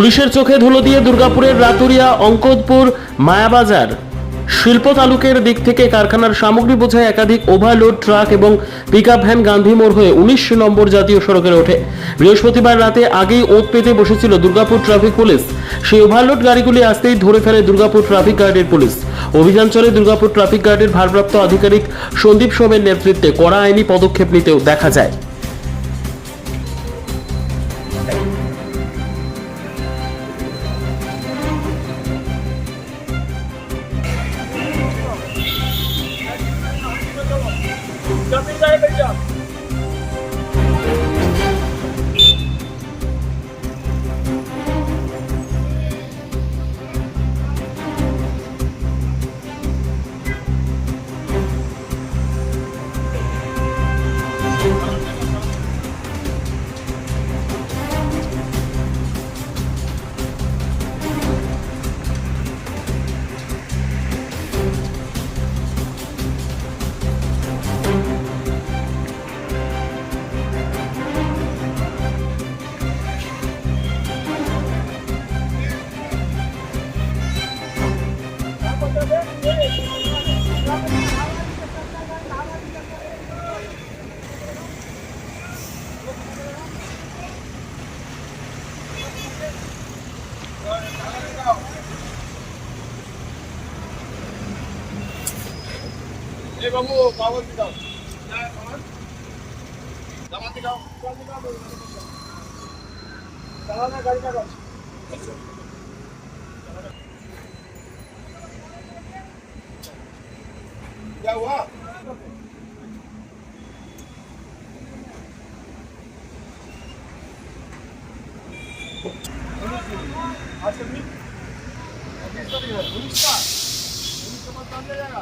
পুলিশের চোখে ধুলো দিয়ে দুর্গাপুরের রাতুরিয়া, অঙ্কদপুর, মায়াবাজার শিল্প তালুকের দিক থেকে কারখানার সামগ্রী বোঝায় একাধিক ওভারলোড ট্রাক এবং পিকআপ ভ্যান গান্ধী মোড় হয়ে উনিশ নম্বর জাতীয় সড়কে ওঠে। বৃহস্পতিবার রাতে আগেই ওত পেতে বসেছিল দুর্গাপুর ট্রাফিক পুলিশ। সেই ওভারলোড গাড়িগুলি আসতেই ধরে ফেলে দুর্গাপুর ট্রাফিক গার্ডের পুলিশ। অভিযান চলে দুর্গাপুর ট্রাফিক গার্ডের ভারপ্রাপ্ত আধিকারিক সন্দীপ সোমের নেতৃত্বে কড়া আইনি পদক্ষেপ নিতেও দেখা যায়। 比赛开始。ए बाबू पावर Thank you. आज कभी उन्नीस का नहीं है उन्नीस का उन्नीस का मत मान जाएगा